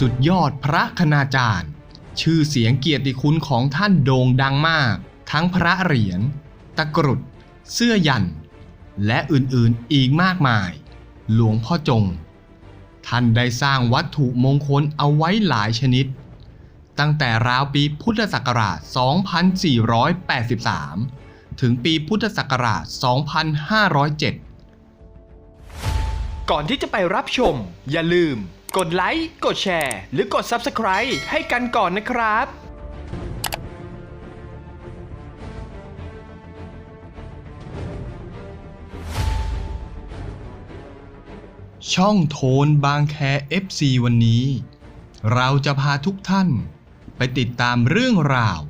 สุดยอดพระคณาจารย์ ชื่อเสียงเกียรติคุณของท่านโด่งดังมาก ทั้งพระเหรียญ ตะกรุด เสื้อยัน และอื่นๆอีกมากมาย หลวงพ่อจง ท่านได้สร้างวัตถุมงคลเอาไว้หลายชนิด ตั้งแต่ราวปีพุทธศักราช 2483 ถึงปีพุทธศักราช 2507 ก่อนที่จะไปรับชม อย่าลืม กดไลค์กดแชร์ หรือกด Subscribe ให้กันก่อนนะครับช่องโทนบางแค FC วันนี้ เราจะพาทุกท่านไปติดตามเรื่องราว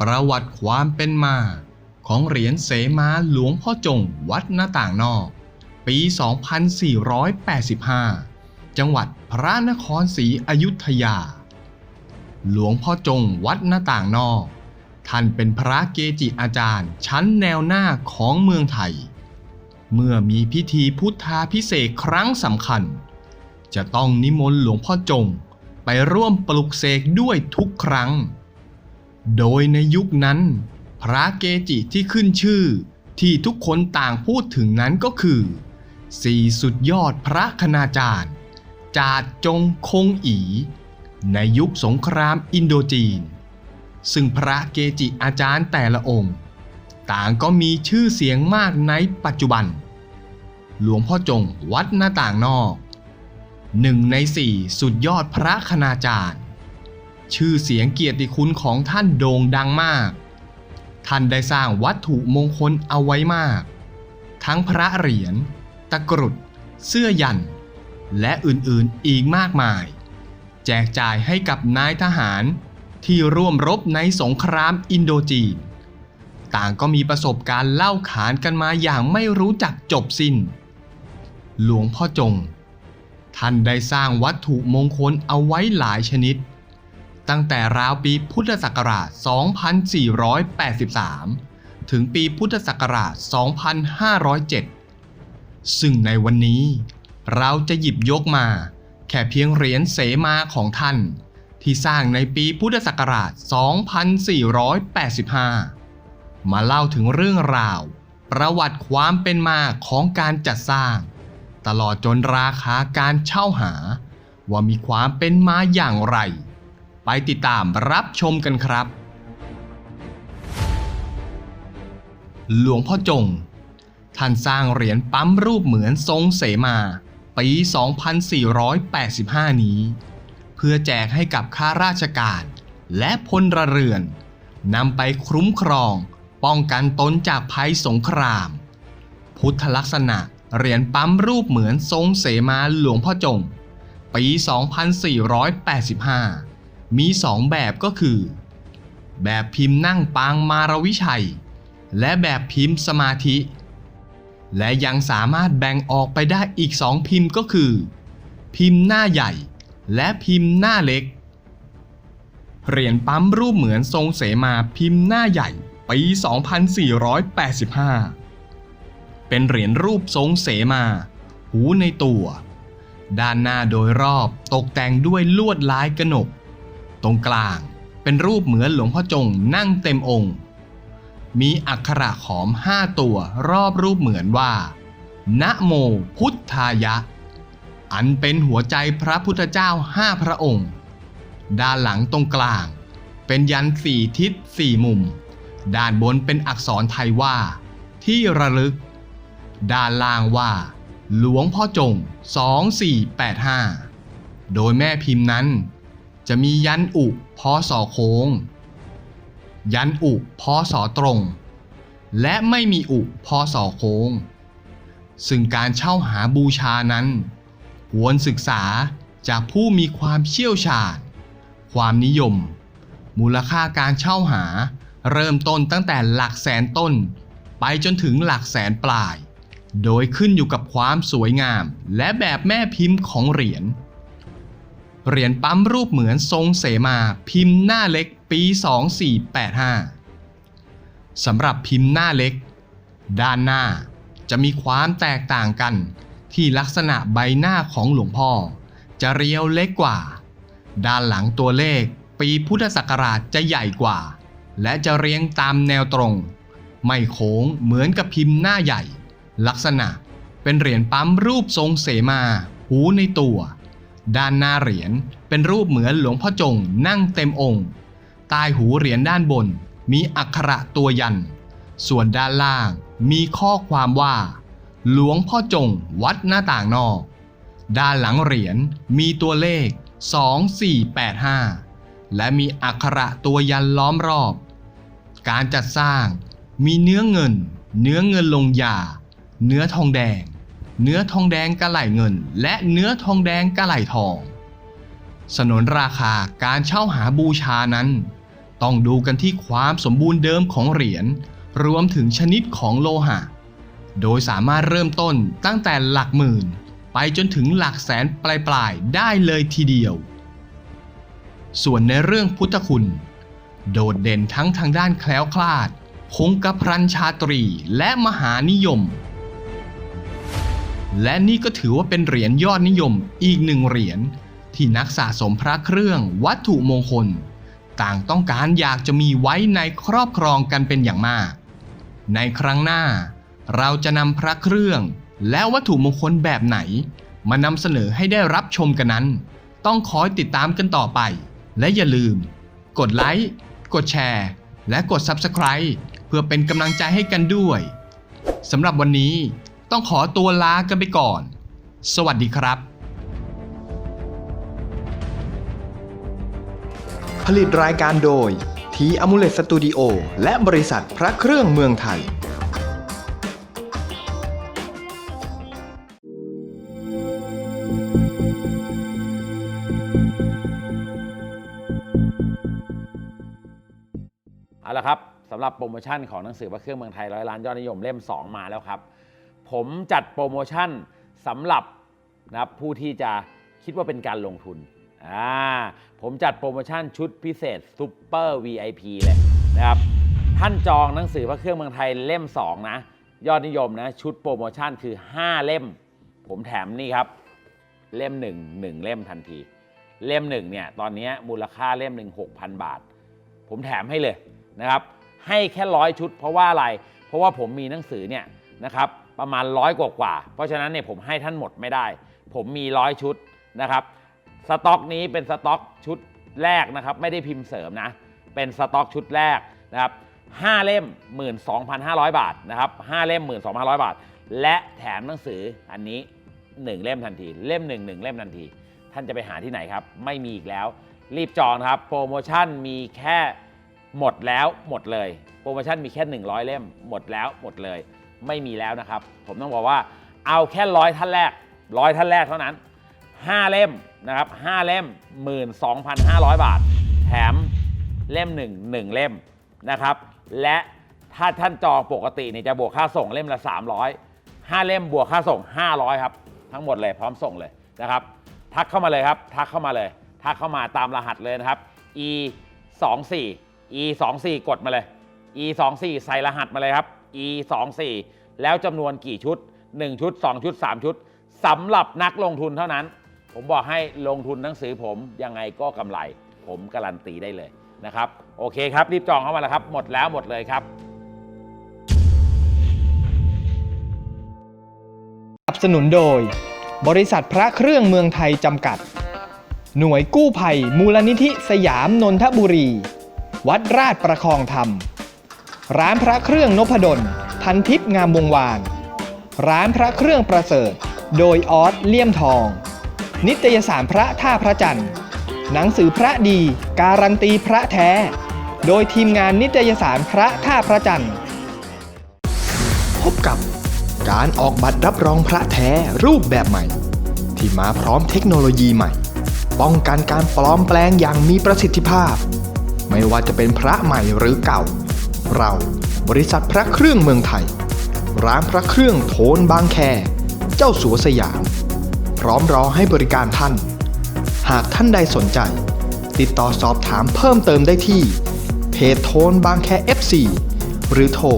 ประวัติความเป็นมา ของเหรียญเสมาหลวงพ่อจงวัดหน้าต่างนอก ปี 2485 จังหวัดพระนครศรีอยุธยา หลวงพ่อจงวัดหน้าต่างนอก ท่านเป็นพระเกจิอาจารย์ชั้นแนวหน้าของเมืองไทย เมื่อมีพิธีพุทธาพิเศษครั้งสำคัญ จะต้องนิมนต์หลวงพ่อจงไปร่วมปลุกเสกด้วยทุกครั้ง โดยในยุคนั้น พระเกจิที่ขึ้นชื่อที่ทุกคนต่างพูดถึงนั้นก็คือสี่สุดยอดพระคณาจารย์ จาดจงคงอี ในยุคสงครามอินโดจีน ซึ่งพระเกจิอาจารย์แต่ละองค์ ต่างก็มีชื่อเสียงมากในปัจจุบัน หลวงพ่อจงวัดหน้าต่างนอกหนึ่งในสี่สุดยอดพระคณาจารย์ ชื่อเสียงเกียรติคุณของท่านโด่งดังมาก ท่านได้สร้างวัตถุมงคลเอาไว้มาก ทั้งพระเหรียญ ตะกรุด เสื้อยัน และอื่นๆอีกมากมาย แจกจ่ายให้กับนายทหารที่ร่วมรบในสงครามอินโดจีน ต่างก็มีประสบการณ์เล่าขานกันมาอย่างไม่รู้จักจบสิ้น หลวงพ่อจง ท่านได้สร้างวัตถุมงคลเอาไว้หลายชนิด ตั้งแต่ราวปีพุทธศักราช 2483 ถึงปีพุทธศักราช 2507 ซึ่งในวันนี้ เราจะหยิบยกมา แค่เพียงเหรียญเสมาของท่าน ที่สร้างในปีพุทธศักราช 2485 มาเล่าถึงเรื่องราว ประวัติความเป็นมาของการจัดสร้าง ตลอดจนราคาการเช่าหา ว่ามีความเป็นมาอย่างไร ไปติดตามรับชมกันครับ หลวงพ่อจงท่านสร้างเหรียญปั๊มรูปเหมือนทรงเสมา ปี 2485 นี้ เพื่อแจกให้กับข้าราชการ และพลรเรือนนำไปคุ้มครอง ป้องกันตนจากภัยสงคราม พุทธลักษณะเหรียญปั๊มรูปเหมือนทรงเสมาหลวงพ่อจง ปี 2485 มีสองแบบก็คือ แบบพิมพ์นั่งปางมารวิชัย และแบบพิมพ์สมาธิ และยังสามารถแบ่งออกไปได้อีกสองพิมพ์ก็คือ พิมพ์หน้าใหญ่ และพิมพ์หน้าเล็ก เหรียญปั๊มรูปเหมือนทรงเสมาพิมพ์หน้าใหญ่ปี 2485 เป็นเหรียญรูปทรงเสมา หูในตัว ด้านหน้าโดยรอบตกแต่งด้วยลวดลายกระหนก ตรงกลางเป็นรูปเหมือนหลวงพ่อจงนั่งเต็มองค์ มีอักขระขอมห้าตัวรอบรูปเหมือนว่า นะโมพุทธายะ อันเป็นหัวใจพระพุทธเจ้าห้าพระองค์ ด้านหลังตรงกลาง เป็นยันสี่ทิศสี่มุม ด้านบนเป็นอักษรไทยว่า ที่ระลึก ด้านล่างว่า หลวงพ่อจง 2485 โดยแม่พิมพ์นั้น จะมียันอุพอสอโค้ง ยันอุพอสอตรง และไม่มีอุพอสอโค้ง ซึ่งการเช่าหาบูชานั้น ควรศึกษาจากผู้มีความเชี่ยวชาญ ความนิยม มูลค่าการเช่าหาเริ่มต้นตั้งแต่หลักแสนต้น ไปจนถึงหลักแสนปลาย โดยขึ้นอยู่กับความสวยงามและแบบแม่พิมพ์ของเหรียญ เหรียญปั๊มรูปเหมือนทรงเสมาพิมพ์หน้าเล็กปี 2485 สำหรับพิมพ์หน้าเล็ก ด้านหน้าจะมีความแตกต่างกัน ที่ลักษณะใบหน้าของหลวงพ่อ จะเรียวเล็กกว่า ด้านหลังตัวเลขปีพุทธศักราชจะใหญ่กว่า และจะเรียงตามแนวตรง ไม่โค้งเหมือนกับพิมพ์หน้าใหญ่ ลักษณะเป็นเหรียญปั๊มรูปทรงเสมา หูในตัว ด้านหน้าเหรียญเป็นรูปเหมือนหลวงพ่อจงนั่งเต็มองค์ ใต้หูเหรียญด้านบนมีอักขระตัวยัน ส่วนด้านล่างมีข้อความว่า หลวงพ่อจงวัดหน้าต่างนอก ด้านหลังเหรียญมีตัวเลข 2485 และมีอักขระตัวยันล้อมรอบ การจัดสร้างมีเนื้อเงิน เนื้อเงินลงยา เนื้อทองแดง เนื้อทองแดงกะไหล่เงิน และเนื้อทองแดงกะไหล่ทอง สนนราคาการเช่าหาบูชานั้น ต้องดูกันที่ความสมบูรณ์เดิมของเหรียญรวมถึงชนิดของโลหะ โดยสามารถเริ่มต้นตั้งแต่หลักหมื่น ไปจนถึงหลักแสนปลายๆได้เลยทีเดียว ส่วนในเรื่องพุทธคุณ โดดเด่นทั้งทางด้านแคล้วคลาด คงกระพรันชาตรีและมหานิยม และนี่ก็ถือว่าเป็นเหรียญยอดนิยมอีกหนึ่งเหรียญที่นักสะสมพระเครื่องวัตถุมงคล ต่างต้องการอยากจะมีไว้ในครอบครองกันเป็นอย่างมาก ในครั้งหน้า เราจะนำพระเครื่องและวัตถุมงคลแบบไหน มานำเสนอให้ได้รับชมกันนั้น ต้องคอยติดตามกันต่อไป และอย่าลืม กดไลค์กดแชร์ และกด Subscribe เพื่อเป็นกำลังใจให้กันด้วยสำหรับวันนี้ ต้องขอตัวลากันไปก่อน สวัสดีครับ ผลิตรายการโดยทีอ m u l e t Studio และบริษัทพระเครื่องเมืองไทยเอาละครับสำหรับโปรโมชั่นของหนังสือพระเครื่องเมืองไทยร้อยล้านยอดนิยมเล่ม 2 มาแล้วครับ ผมจัดโปรโมชั่นสำหรับนะครับผู้ที่จะคิดว่าเป็นการลงทุนอ่าผมจัดโปรโมชั่นชุดพิเศษซูเปอร์ VIP เลยนะครับท่านจองหนังสือพระเครื่องเมืองไทยเล่ม 2 นะ ยอดนิยมนะ ชุดโปรโมชั่นคือ 5 เล่ม ผมแถมนี่ครับ เล่ม 1 1 เล่มทันที เล่ม 1 เนี่ย ตอนนี้มูลค่าเล่มหนึ่ง6,000 บาท ผมแถมให้เลยนะครับ ให้แค่ร้อยชุดเพราะว่าอะไร เพราะว่าผมมีหนังสือเนี่ยนะครับ ประมาณร้อยกว่ากว่า เพราะฉะนั้นเนี่ยผมให้ท่านหมดไม่ได้ ผมมีร้อยชุดนะครับ สต็อกนี้เป็นสต็อกชุดแรกนะครับ ไม่ได้พิมพ์เสริมนะ เป็นสต็อกชุดแรกนะครับ5เล่ม 12,500 บาทนะครับ5เล่ม 12,500 บาท และแถมหนังสืออันนี้ 1 เล่มทันที เล่ม1 1เล่มทันที ท่านจะไปหาที่ไหนครับ ไม่มีอีกแล้ว รีบจองครับ โปรโมชั่นมีแค่หมดแล้วหมดเลย โปรโมชั่นมีแค่ 100 เล่มหมดแล้วหมดเลย ไม่มีแล้วนะครับ ผมต้องบอกว่าเอาแค่ร้อยท่านแรกร้อยท่านแรกเท่านั้น 5 เล่มนะครับ5เล่ม 12,500 บาท แถมเล่ม 1 1 เล่มนะครับ และถ้าท่านจองปกติเนี่ยจะบวกค่าส่งเล่มละ 300 5 เล่มบวกค่าส่ง 500 ครับ ทั้งหมดเลยพร้อมส่งเลยนะครับ ทักเข้ามาเลยครับ ทักเข้ามาเลย ทักเข้ามาตามรหัสเลยนะครับ e 2 4 e 2 4กดมาเลย e 2 4ใส่รหัสมาเลยครับ e 2 4แล้วจำนวนกี่ชุด 1 ชุด 2 ชุด 3 ชุดสำหรับนักลงทุนเท่านั้น ผมบอกให้ลงทุนหนังสือผมยังไงก็กำไร ผมการันตีได้เลยนะครับ โอเคครับ รีบจองเข้ามาแล้วครับ หมดแล้วหมดเลยครับสนับสนุนโดย บริษัทพระเครื่องเมืองไทยจำกัด หน่วยกู้ภัยมูลนิธิสยามนนทบุรี วัดราชประคองธรรม ร้านพระเครื่องนพดล พันทิพย์งามวงวาน ร้านพระเครื่องประเสริฐ โดยออสเลี่ยมทอง นิตยสารพระท่าพระจันทร์ หนังสือพระดี การันตีพระแท้ โดยทีมงานนิตยสารพระท่าพระจันทร์ พบกับการออกบัตรรับรองพระแท้รูปแบบใหม่ ที่มาพร้อมเทคโนโลยีใหม่ ป้องกันการปลอมแปลงอย่างมีประสิทธิภาพ ไม่ว่าจะเป็นพระใหม่หรือเก่า เรา บริษัทพระเครื่องเมืองไทย ร้านพระเครื่องโทนบางแค เจ้าสัวสยาม พร้อมรอให้บริการท่าน หากท่านใดสนใจ ติดต่อสอบถามเพิ่มเติมได้ที่ เพจโทนบางแค FC หรือโทร 02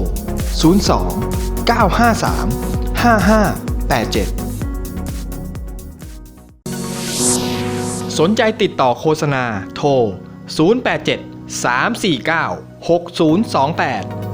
953 5587 สนใจติดต่อโฆษณาโทร 087 349 6028